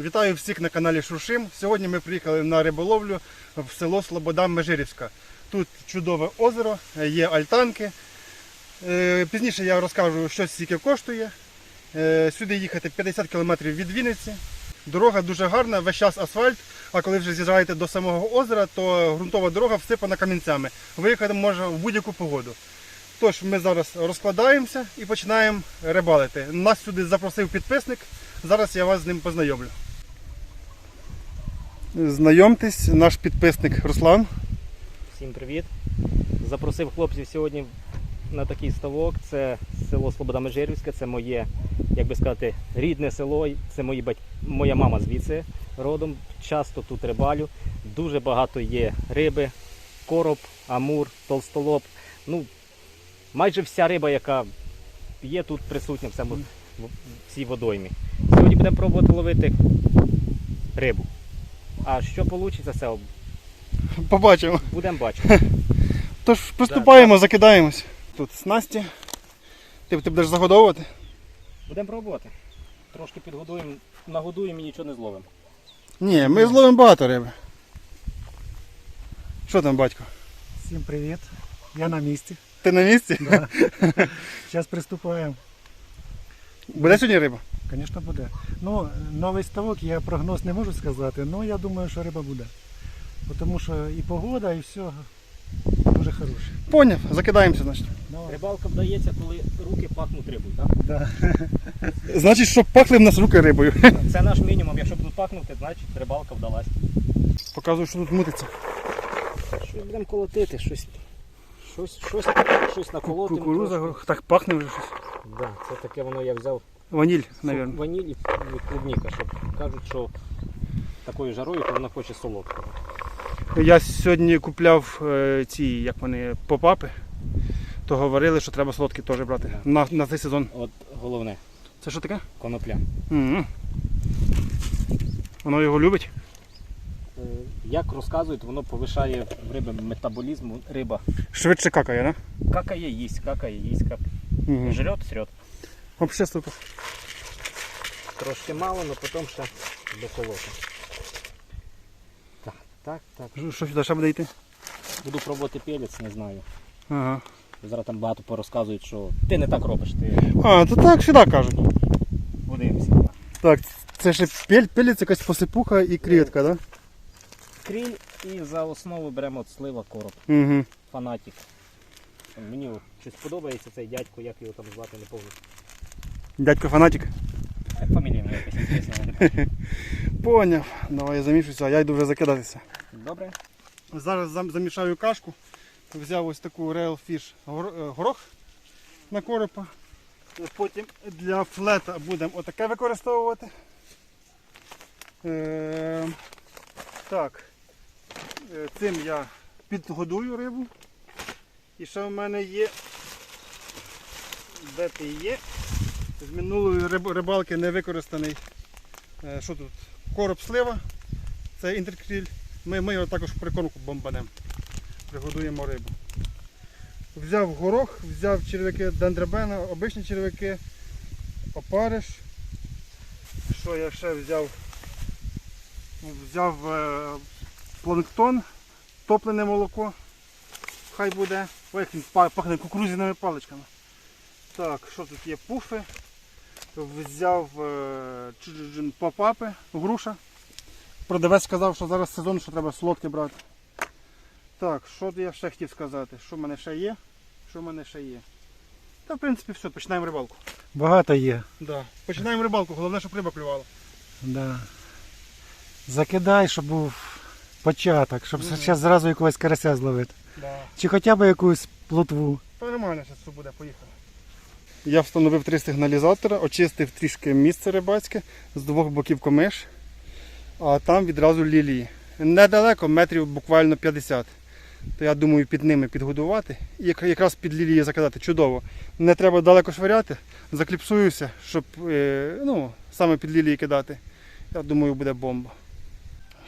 Вітаю всіх на каналі Шуршим. Сьогодні ми приїхали на риболовлю в село Слобода Межирівська. Тут чудове озеро, є альтанки. Е, Пізніше я розкажу, що скільки коштує. Е, Сюди їхати 50 км від Вінниці. Дорога дуже гарна, весь час асфальт, а коли вже з'їжджаєте до самого озера, то ґрунтова дорога всипана камінцями. Виїхати можна в будь-яку погоду. Тож ми зараз розкладаємося і починаємо рибалити. Нас сюди запросив підписник. Зараз я вас з ним познайомлю. Знайомтесь, наш підписник Руслан. Всім привіт! Запросив хлопців сьогодні на такий ставок. Це село Слобода Межирівська, це моє, як би сказати, рідне село. Це мої бать... моя мама звідси родом. Часто тут рибалю. Дуже багато є риби, короб, амур, толстолоб. Ну, майже вся риба, яка є тут присутня в цій водоймі. Сьогодні будемо пробувати ловити рибу. А що вийде, це Побачимо. будемо бачити. Тож приступаємо, закидаємось. Тут снасті. Ти, ти будеш загодовувати? Будемо пробувати. Трошки підгодуємо, нагодуємо і нічого не зловимо. Ні, ми зловимо багато риби. Що там, батько? Всім привіт. Я на місці. Ти на місці? Да. Зараз приступаємо. Буде сьогодні риба? Звісно, буде. Ну, новий ставок, я прогноз не можу сказати, але я думаю, що риба буде. Тому що і погода, і все дуже хороше. Поняв, закидаємося, значить. Давай. Рибалка вдається, коли руки пахнуть рибою. Так? Да. Значить, щоб пахли в нас руки рибою. Це наш мінімум. Якщо будуть пахнути, значить рибалка вдалась. Показую, що тут мутиться. Щось будемо колотити, щось, щось, щось, щось наколотимо. Кукуруза, так пахне вже щось. Да, це таке воно я взяв Ваніль, мабуть. ваніль і клубніка, щоб кажуть, що такою жарою, то вона хоче солодкого. Я сьогодні купляв е, ці, як вони, попапи, то говорили, що треба солодкі теж брати на, на цей сезон. От головне, Це що таке? конопля. м Воно його любить. Е, Як розказують, воно повишає в риби метаболізм, риба. Швидше какає, да? Какає їсть, какає їсть, как... Угу. жрет, срет. Взагалі супер. Трошки мало, але потім ще доколоти. Так, так, так. Що- Що сюди ще буде йти? Буду пробувати пелець, не знаю. Ага. Зараз там багато порозказують, що ти не так робиш, ти А, то так завжди кажуть. подивимося. Так, це ще пель, пелець, якась посипуха і креветка, да? Кріль і за основу беремо от слива короб. Угу. Фанатік. Мені щось подобається цей дядько, як його там звати, не пам'ятаю. Дядько фанатик. Фамілія мені якась інтересна. Поняв. Давай я замішуюся, а я йду вже закидатися. Добре. Зараз замішаю кашку. Взяв ось таку Real Fish е, горох на коропа. Потім для флета будемо отаке використовувати. Е, так. Цим я підгодую рибу. І ще в мене є. Де ти є? З минулої рибалки не використаний. е, Що тут? Короб слива. Це інтеркріль. Ми, ми його також в прикормку бомбанемо. Пригодуємо рибу. Взяв горох, взяв черв'яки дендребена, обичні черв'яки, опариш. Що я ще взяв? Взяв е, планктон, топлене молоко. Хай буде. Ой, він пахне кукурузяними паличками. Так, що тут є? Пуфи. Взяв е, попапи, груша. Продавець сказав, що зараз сезон, що треба солодке брати. Так, що я ще хотів сказати? Що в мене ще є? Що в мене ще є? Та в принципі все, починаємо рибалку. Багато є. Да. Починаємо рибалку, головне, щоб риба клювала. Да. Закидай, щоб був початок, щоб Мгм. зараз зразу якогось карася зловити. Да. Чи хоча б якусь плотву. Та нормально зараз все буде, поїхали. Я встановив три сигналізатора, очистив трішки місце рибацьке, з двох боків комиш, а там відразу лілії. Недалеко, метрів буквально 50. То я думаю під ними підгодувати і якраз під лілії закидати. Чудово. Не треба далеко швиряти, закліпсуюся, щоб е, ну, саме під лілії кидати. Я думаю, буде бомба.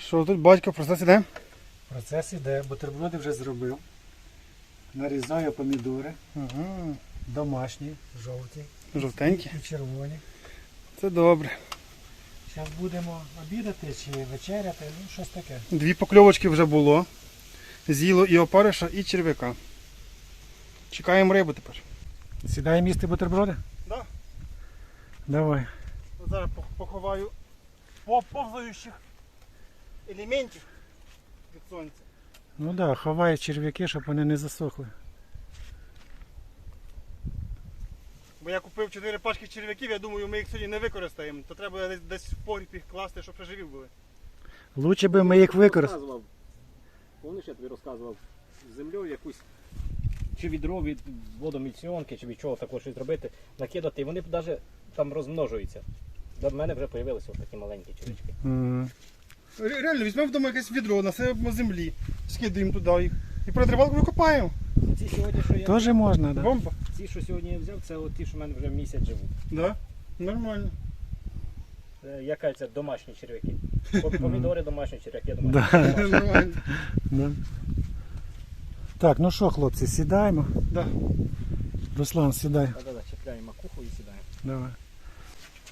Що тут, батько, процес іде? Процес іде, бутерброди вже зробив. Нарізаю помідори, Ага, домашні, жовті жовтенькі. і червоні. Це добре. Зараз будемо обідати чи вечеряти, ну щось таке. Дві покльовочки вже було. З'їло і опариша, і черв'яка. Чекаємо рибу тепер. Сідаємо їсти бутерброди? Да. Давай. Зараз поховаю по- повзаючих елементів від сонця. Ну так, да, ховай черв'яки, щоб вони не засохли. Бо я купив 4 пачки черв'яків, я думаю, ми їх сьогодні не використаємо. То треба десь, десь в погріб їх класти, щоб ще живі були. Лучше би ми їх використали. Розказував. Помниш, я тобі розказував землю якусь чи відро від водомільціонки, чи від чого такого щось зробити, накидати, і вони навіть там розмножуються. До мене вже з'явилися такі маленькі червячки. Мгм. Ре- Реально, візьмемо вдома якесь відро, насипемо землі, скидаємо туди їх. І протривалку викопаємо. Ці сьогодні, що я Теж можна, так. Да. Бомба. ці, що сьогодні я взяв, це от ті, що в мене вже місяць живуть. Да? Нормально. Це, яка це домашні черв'яки. По- Помідори домашні, черв'яки домашні. Да. Нормально. Да. Так, ну що, хлопці, сідаємо. Да. Руслан, сідай. Да-да-да, чіпляємо макуху і сідаємо. Давай.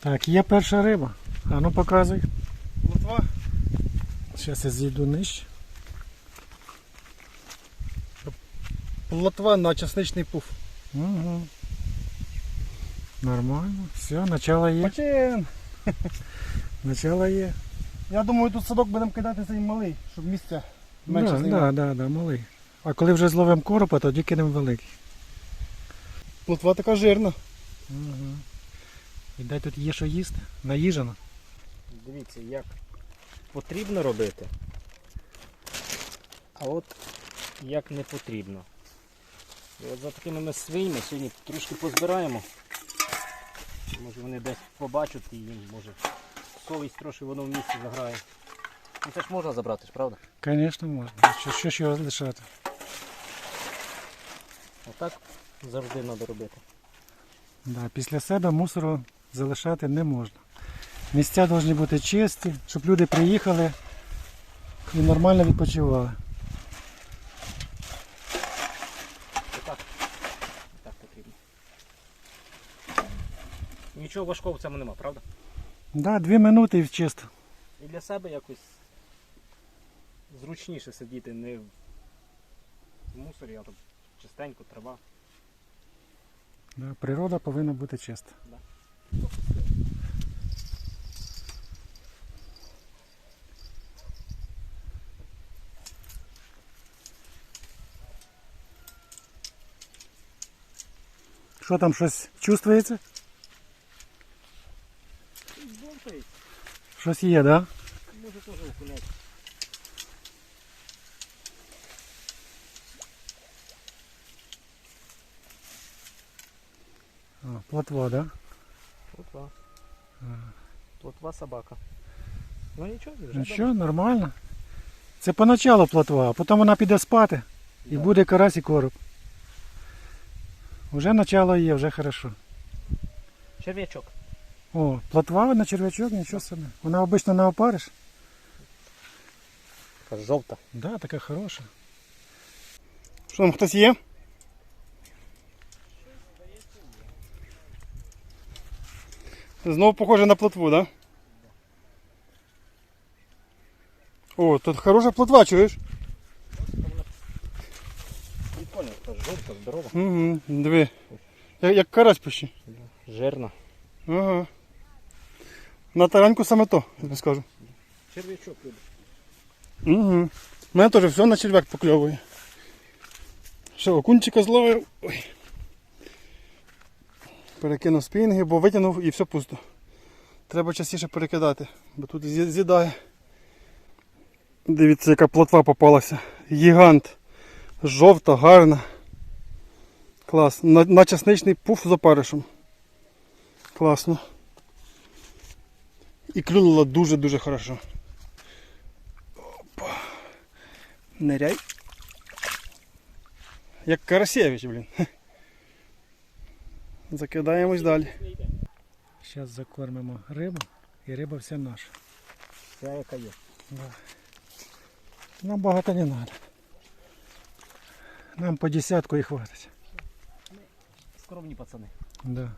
Так, є перша риба. А ну показуй. Лотва. Зараз я зійду нижче. Лотва на часничний пуф. Угу. Нормально. Все, начало є. Почин. Начало є. Я думаю, тут садок будемо кидати цей малий, щоб місця менше да, займало. да, да, да, малий. А коли вже зловимо коропа, тоді кинемо великий. Лотва така жирна. Угу. І дай тут є що їсти. Наїжено. Дивіться, як потрібно робити, а от як не потрібно. І от за такими ми свинями сьогодні трошки позбираємо. Може вони десь побачать і їм може совість трошки воно в місці заграє. Ну це ж можна забрати, ж, правда? Звісно, можна. Що, що ж його лишати? Отак завжди треба робити. Да, після себе мусору залишати не можна. Місця повинні бути чисті, щоб люди приїхали і нормально відпочивали. Отак. Отак потрібно. Нічого важкого в цьому нема, правда? Да, дві минути і чисто. І для себе якось зручніше сидіти не в мусорі, а тут чистенько, трава. Да, природа повинна бути чиста. Що там щось чувствується? Щось є, да? може теж окунець. А, плотва, да? Плотва. Плотва собака. Ну нічого, вже Ну що, нормально. Це поначалу плотва, а потім вона піде спати і Да. буде карась і короб. Уже начало є, вже хорошо. Черв'ячок. О, плотва на черв'ячок, нічого собі. Вона обично на опариш. Така жовта. Да, така хороша. Що там хтось є? Знову похоже на плотву, так? Да? О, тут хороша плотва, чуєш? Прикольно, така жовта, здорова. Угу, диви. Як, як карась почти. Жирна. Ага. На тараньку саме то, я тобі скажу. Черв'ячок любить. Угу. У мене теж все на черв'як покльовує. Що, окунчика зловив. Ой. Перекинув спінги, бо витягнув і все пусто. Треба частіше перекидати, бо тут з'їдає. Дивіться, яка плотва попалася. Гігант. Жовта, гарна. Клас. На, на часничний пуф з опаришем. Класно. І клюнула дуже-дуже хорошо. Ныряй. Як Карасєвич, блін. Закидаємось далі. Зараз закормимо рибу і риба вся наша. Ця яка є. Нам багато не треба. Нам по десятку і хватить. Скромні пацани. Да.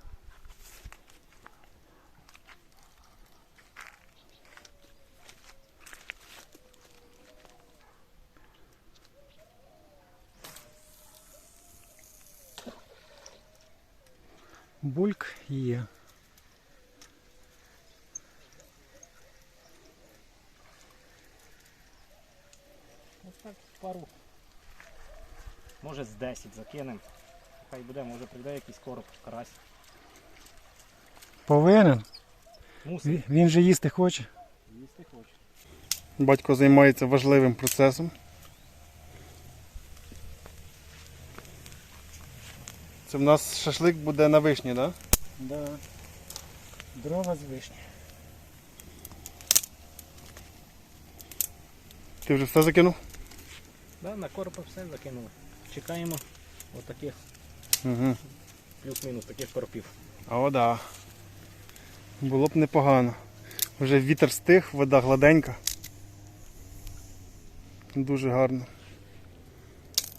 Бульк є. Ось так пару. Може з 10 закинемо. Хай буде, може прийде якийсь короб, карась. Повинен. Мусить. Він же їсти хоче. Їсти хоче. Батько займається важливим процесом. Це в нас шашлик буде на вишні, так? Да. Дрова з вишні. Ти вже все закинув? Да, на коропа все закинули. Чекаємо отаких Угу. плюс-мінус таких коропів. А вода. Було б непогано. Вже вітер стих, вода гладенька. Дуже гарно.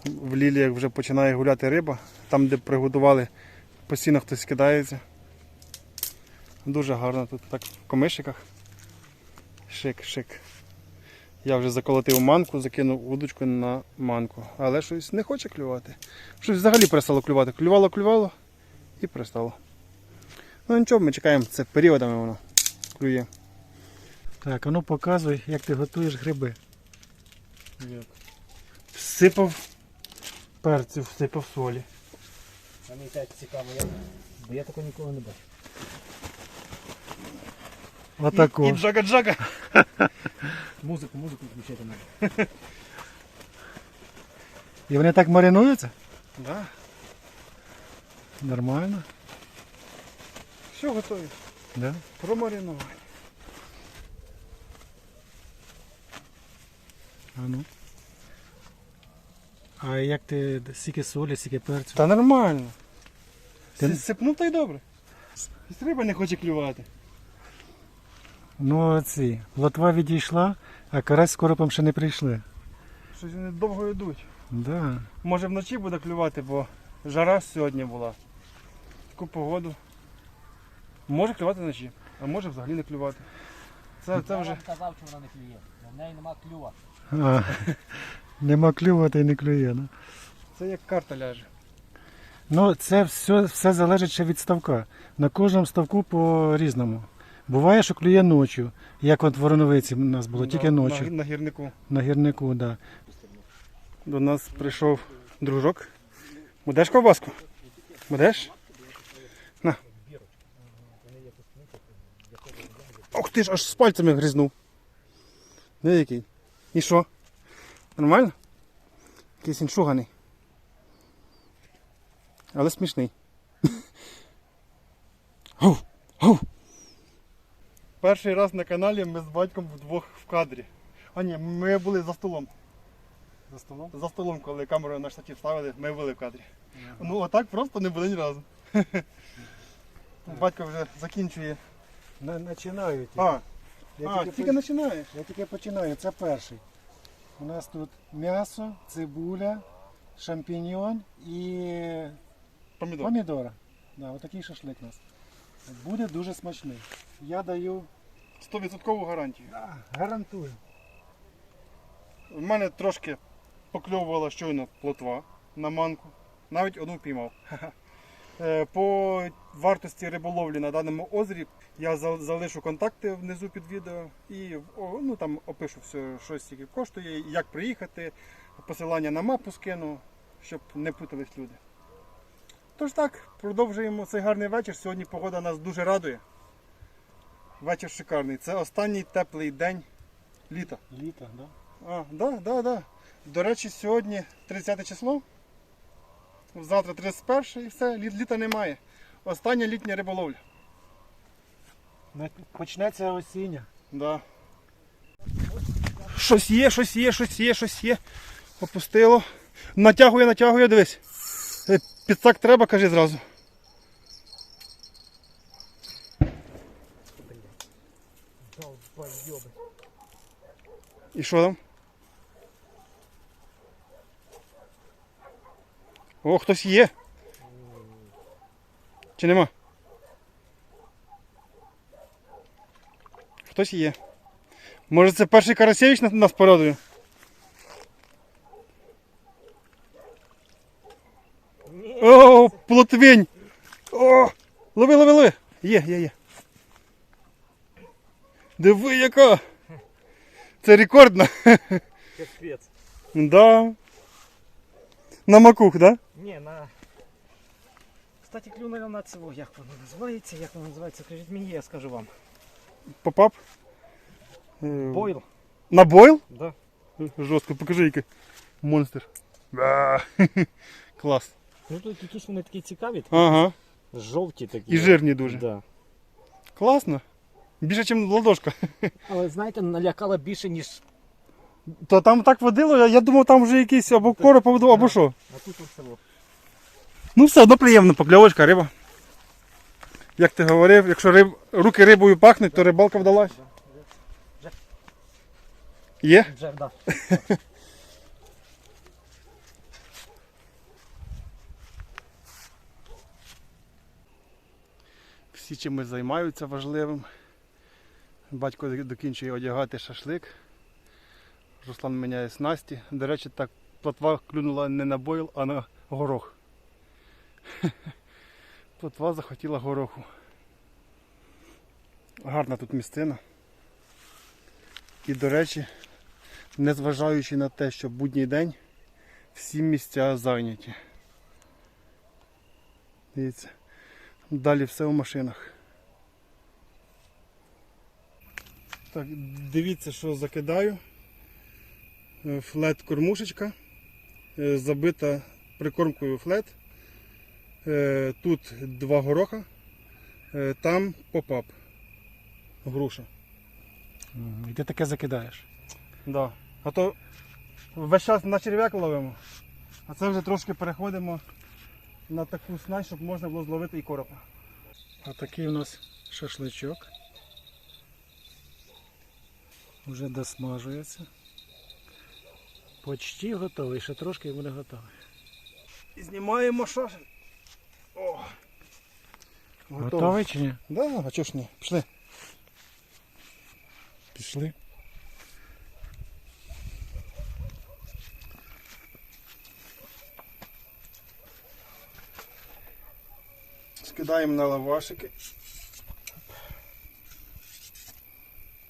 В ліліях вже починає гуляти риба. Там, де приготували, постійно хтось кидається. Дуже гарно тут так в комишиках. Шик, шик. Я вже заколотив манку, закинув удочку на манку. Але щось не хоче клювати. Щось взагалі перестало клювати. Клювало, клювало і перестало. Ну нічого, ми чекаємо, це періодами воно клює. Так, а ну показуй, як ти готуєш гриби. Всипав перцю, всипав солі. А мені так цікаво, як. Бо я такого ніколи не бачив. Отако. І, джага-джага. Музику, музику включати треба. І вони так маринуються? Да. Нормально. Все готові. Да? Промариновані. А ну. А як ти стільки солі, стільки перцю? Та нормально. Ти-. Сипнув та й добре. Риба не хоче клювати. Ну ці. Лотва відійшла, а карась з коропом ще не прийшли. Щось вони довго йдуть. Да. Може вночі буде клювати, бо жара сьогодні була. Таку погоду. Може клювати вночі, а може взагалі не клювати. Це, це вже. казав, що вона не клює. В неї нема клюва. А, нема клювати і не клює. Ну. Це як карта ляже. Ну, це все, все залежить ще від ставка. На кожному ставку по-різному. Буває, що клює ночі, як от в Вороновиці у нас було, тільки На- ночі. На, на гірнику. На гірнику, да. До нас прийшов дружок. Будеш ковбаску? Будеш? На. Ох ти ж аж з пальцями гризнув. Де який? І що? Нормально? Якийсь він шуганий. Але смішний. Гов! Гов! Перший раз на каналі ми з батьком вдвох в кадрі. А ні, ми були за столом. За столом? За столом, коли камеру на штатів ставили, ми були в кадрі. Ну отак просто не були ні разу. Батько вже закінчує. Починаю. А, Я, а тільки, тільки починає. я тільки починаю, це перший. У нас тут м'ясо, цибуля, шампіньйон і Помідор. помідора. Да, отакий шашлик у нас. Буде дуже смачний. Я даю 100% гарантію. гарантую. У мене трошки покльовувала щойно плотва на манку. Навіть одну піймав. Е, По вартості риболовлі на даному озері я залишу контакти внизу під відео і ну, там опишу все, що стільки коштує, як приїхати, посилання на мапу скину, щоб не путались люди. Тож так, продовжуємо цей гарний вечір. Сьогодні погода нас дуже радує. Вечір шикарний. Це останній теплий день літа. Літо, да? А, да, да, да. До речі, сьогодні 30 число. Завтра 31 і все, літ, літа немає. Остання літня риболовля. Почнеться осіння. Да. Щось є, щось є, щось є, щось є. Опустило. Натягує, натягує, дивись. Підсак треба, кажи зразу. І що там? О, хтось є. Чи нема? Хтось є. Може це перший Карасєвич нас- нас порадує? О, плотвинь! О! Лови, лови, лови. Є, є, є. Диви, яка. Це рекордна. Капець. Да. На макух, да? Ні, на. Кстати, клюнула на цього, як воно називається, як воно називається, скажіть мені, я скажу вам. Попап. Е, Бойл? На бойл? Да. Жорстко, покажи який. Монстр. Да. Клас. Ну тут якісь вони такі цікаві, такі Ага. жовті такі. І жирні дуже. Да. Класно. Більше, ніж ладошка. Але знаєте, налякала більше, ніж. То там так водило, я, я думав, там вже якийсь або короб, або, або що. А тут от село. Ну все одно приємно, покльовочка, риба. Як ти говорив, якщо риб, руки рибою пахнуть, то рибалка вдалась. Є? Джер, Всі чимось займаються важливим. Батько докінчує одягати шашлик. Руслан міняє снасті. До речі, так плотва клюнула не на бойл, а на горох. Плотва захотіла гороху. Гарна тут місцина. І, до речі, незважаючи на те, що будній день всі місця зайняті. Дивіться. Далі все у машинах. Так, дивіться, що закидаю. Е, Флет кормушечка. е, Забита прикормкою флет. Е, Тут два гороха. Там попап. Груша. І ти таке закидаєш. Да. А то весь час на черв'як ловимо. А це вже трошки переходимо на таку снасть, щоб можна було зловити і коропа. А такий у нас шашличок. Уже досмажується. Почти готовий, ще трошки і буде готовий. Знімаємо шашель. О! Готовий чи ні? Да, а чого ж ні? Пішли. Пішли. Скидаємо на лавашики.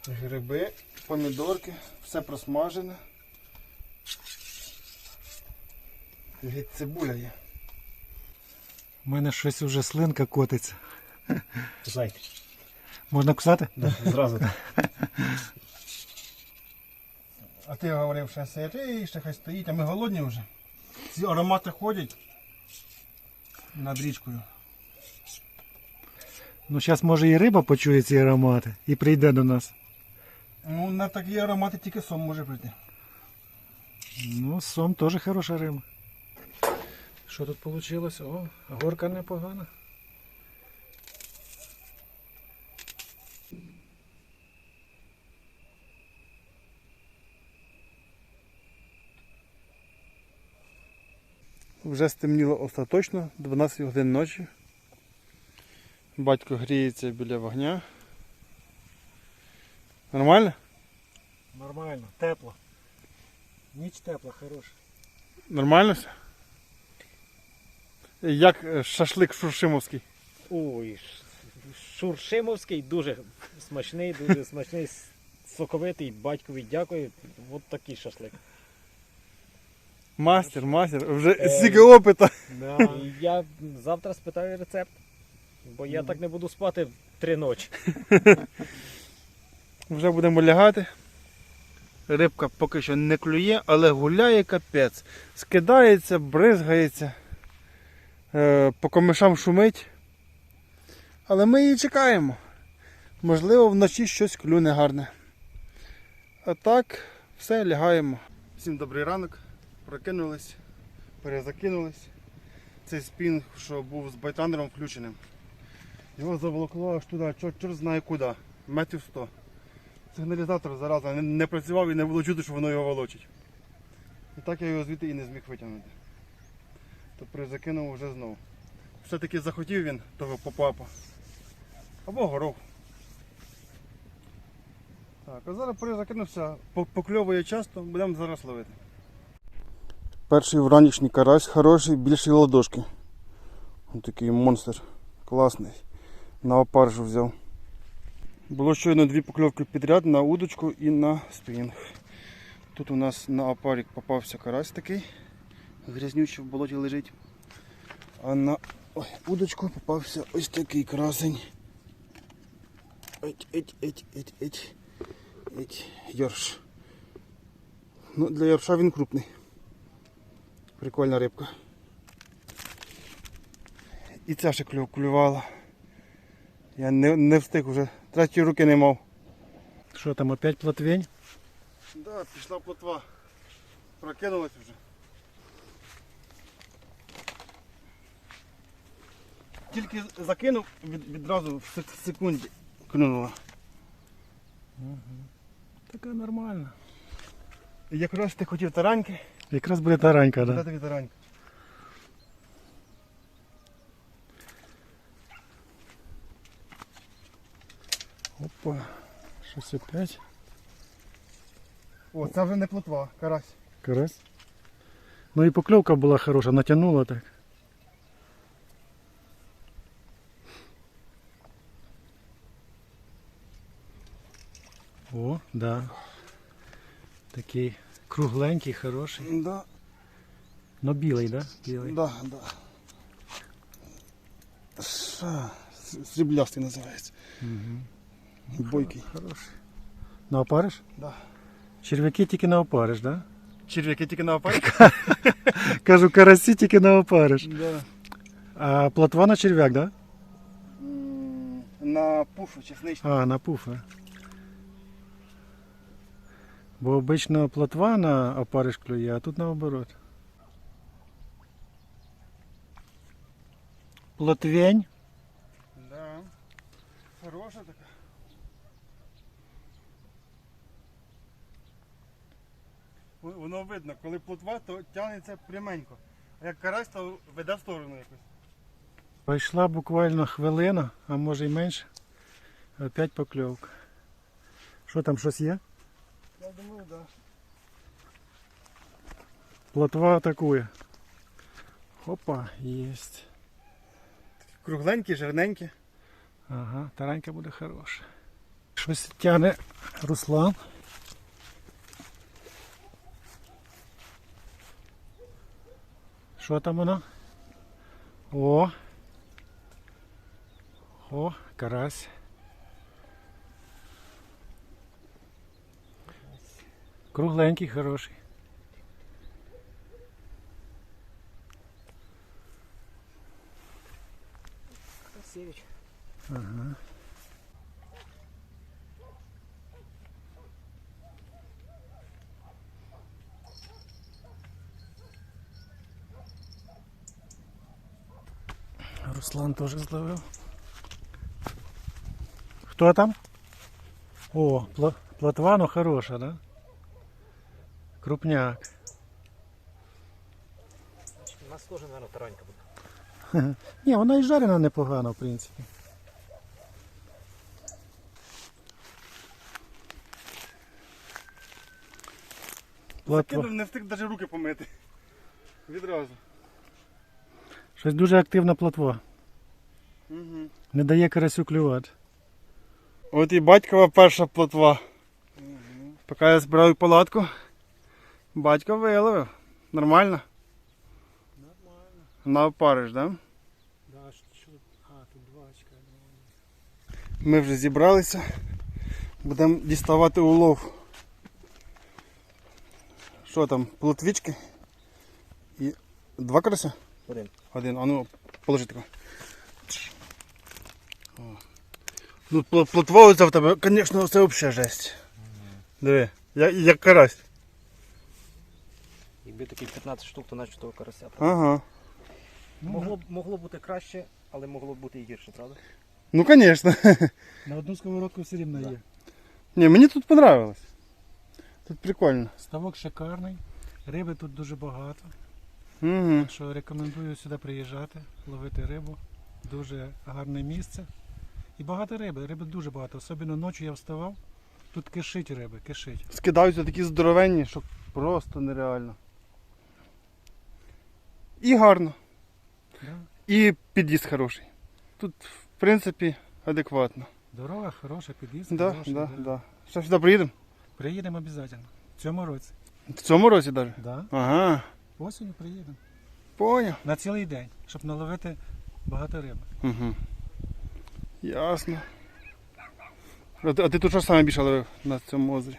Гриби, помідорки, все просмажене. Геть цибуля є. У мене щось уже слинка котиться. Кусайте. Можна кусати? Зразу. А ти говорив, що сири, ще хай стоїть, а ми голодні вже. Ці аромати ходять над річкою. Ну зараз може і риба почує ці аромати і прийде до нас. Ну, на такі аромати тільки сом може прийти. Ну, сом теж хороша риба. Що тут вийшло? О, горка непогана. Вже стемніло остаточно, 12 годин ночі. Батько гріється біля вогня. Нормально? Нормально, тепло. Ніч тепла, хороша. Нормально все? Як е, шашлик шуршимовський? Ой, Шуршимовський дуже смачний, дуже смачний, соковитий, батькові дякую. От такий шашлик. Мастер, мастер, вже Е, стільки опита. Да. Я завтра спитаю рецепт, бо я так не буду спати три ночі. Вже будемо лягати. Рибка поки що не клює, але гуляє капець. Скидається, бризгається, е, по комишам шумить. Але ми її чекаємо. Можливо, вночі щось клюне гарне. А так, все, лягаємо. Всім добрий ранок. Прокинулись, перезакинулись. Цей спін, що був з байтранером включеним. Його заволокло аж туди, чорт, знає куди. Метрів 100. Сигналізатор зараза не, не працював і не було чути, що воно його волочить. І так я його звідти і не зміг витягнути. То призакинув вже знову. Все-таки захотів він того попапа. Або горох. Так, а зараз перезакинувся, по- покльовує часто, будемо зараз ловити. Перший вранішній карась хороший, більший ладошки. Ось такий монстр. Класний. На опаржу взяв. Було щойно дві покльовки підряд на удочку і на спінг. Тут у нас на опарик попався карась такий. Грязнючий в болоті лежить. А на ой, удочку попався ось такий красень. Еть, еть, еть, еть, еть. Еть. Йорш. Ну, для ярша він крупний. Прикольна рибка. І ця ще клювала. Я не, не встиг вже. Третьої руки не мав. Що там, опять плотвень? Так, да, пішла плотва. Прокинулась вже. Тільки закинув, від, відразу в сек- секунді клюнула. Така нормальна. Якраз ти хотів тараньки, Якраз буде таранька, да? да? тобі таранька. Щось опять. О, це вже не плотва, карась. Карась. Ну і покльовка була хороша, натягнула так. О, да. Такий кругленький, хороший. Да, Но білий, да? Білий. да, да. Ша, Сріблястий називається. Угу. Бойкий. Хороший. На опариш? Да. Черв'яки тільки на опариш, да? Черв'яки тільки на опарі? Кажу, карасі тільки на опариш. Да. А плотва на черв'як, да? М, На пуфу чесничну. А, на пуфа. Бо обично плотва на опариш клює, а тут наоборот. Плотвень. Да. Хороша така. Воно видно, коли плотва, то тягнеться пряменько. А як карась, то веде в сторону якось. Пройшла буквально хвилина, а може й менше. Опять покльовка. Що там щось є? Я думаю, да. Плотва атакує. Опа, єсть. Кругленькі, жирненькі. Ага, таранька буде хороша. Щось тягне Руслан. Що там воно? О! О, карась. Кругленький, хороший. Красивич. Ага. Руслан теж зловив. Хто там? О, пла- плотва, ну хороша, да? Крупняк. У нас теж, мабуть, таранька буде. Ні, вона і жарена непогано, в принципі. Плотва. Закинув, не встиг навіть руки помити. Відразу. Щось дуже активна плотва. Угу. Не дає карасю клювати. От і батькова перша плотва. Поки я збирав палатку, батько виловив. Нормально? Нормально. На опариш, да? Да, що, а, тут два очка. Ми вже зібралися. Будемо діставати улов. Що там, плотвічки? І два карася? Один. Один. А ну, положи тако. О. Ну, пл- плотва в тебе, звісно, це взагалі жесть. Диви, як, як карась. Якби таких 15 штук, то наче того карася. Ага. Могло, б- могло бути краще, але могло б бути і гірше, правда? Ну, звісно. На одну сковородку все рівно Да. є. Ні, мені тут понравилось. Тут прикольно. Ставок шикарний. Риби тут дуже багато. Угу. Так що рекомендую сюди приїжджати, ловити рибу. Дуже гарне місце. І багато риби. Риби дуже багато. Особливо ночі я вставав. Тут кишить риби, кишить. Скидаються такі здоровенні, що просто нереально. І гарно. Да? І під'їзд хороший. Тут, в принципі, адекватно. Дорога хороша, під'їзд Да, хороший. да, да. да. Що сюди приїдемо? Приїдемо обов'язково. В цьому році. В цьому році навіть? Да. Ага, Осінню приїдемо. поняв. На цілий день, щоб наловити багато риби. Угу. Ясно. А ти, а ти тут що саме більше ловив на цьому озері?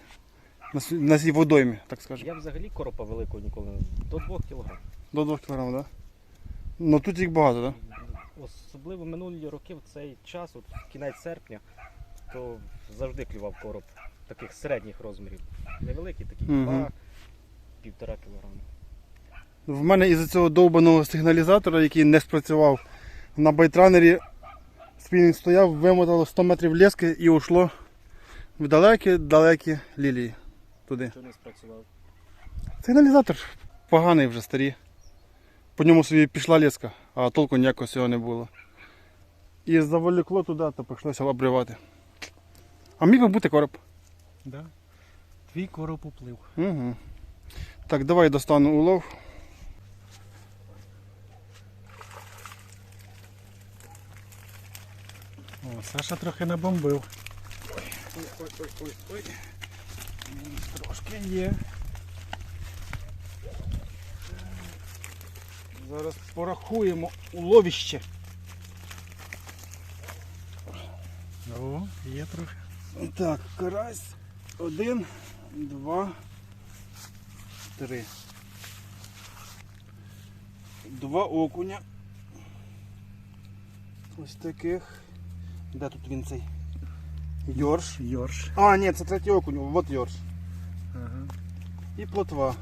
На, с- на цій водоймі, так скажемо. Я взагалі коропа великого ніколи не до 2 кг. До 2 кг, так? Да? Ну тут їх багато, так? Особливо минулі роки в цей час, от в кінець серпня, то завжди клював короб таких середніх розмірів. Невеликий, такий Мгм. 2 півтора кілограма. В мене із-за цього довбаного сигналізатора, який не спрацював на байтранері, спінінг стояв, вимотало 100 метрів лески і ушло в далекі-далекі лілії туди. Що не спрацював? Сигналізатор поганий вже старий. По ньому собі пішла леска, а толку ніякого цього не було. І заволікло туди, то прийшлося обривати. А міг би бути короб. Да? Твій короб уплив. Угу. Так, давай достану улов. Саша трохи набомбив. Ой-ой-ой-ой-ой. Трошки є. Зараз порахуємо уловище. О, є трохи. Так, карась. Один, два, три. Два окуня. Ось таких. Де тут він цей? Йорш. Йорш. А, ні, це третій окунь, от йорш. Ага. І плотва.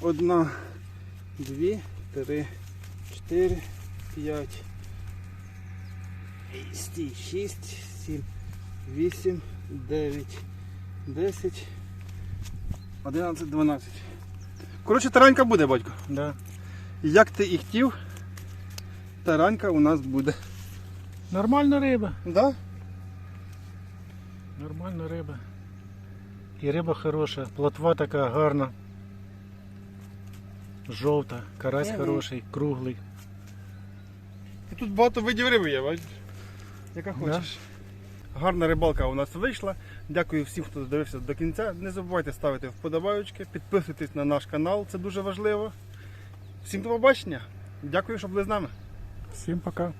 Одна, дві, три, чотири, п'ять. Стій, шість, сім, вісім, дев'ять, десять, одинадцять, дванадцять. Коротше, таранька буде, батько. Да. Як ти і хотів, таранька у нас буде. Нормальна риба. Да? Нормальна риба. І риба хороша, плотва така гарна. Жовта, карась Мгм. хороший, круглий. І тут багато видів риби є, бачиш? Яка Да. хочеш. Гарна рибалка у нас вийшла. Дякую всім, хто дивився до кінця. Не забувайте ставити вподобайочки, підписуйтесь на наш канал, це дуже важливо. Всім до побачення. Дякую, що були з нами. Всім пока.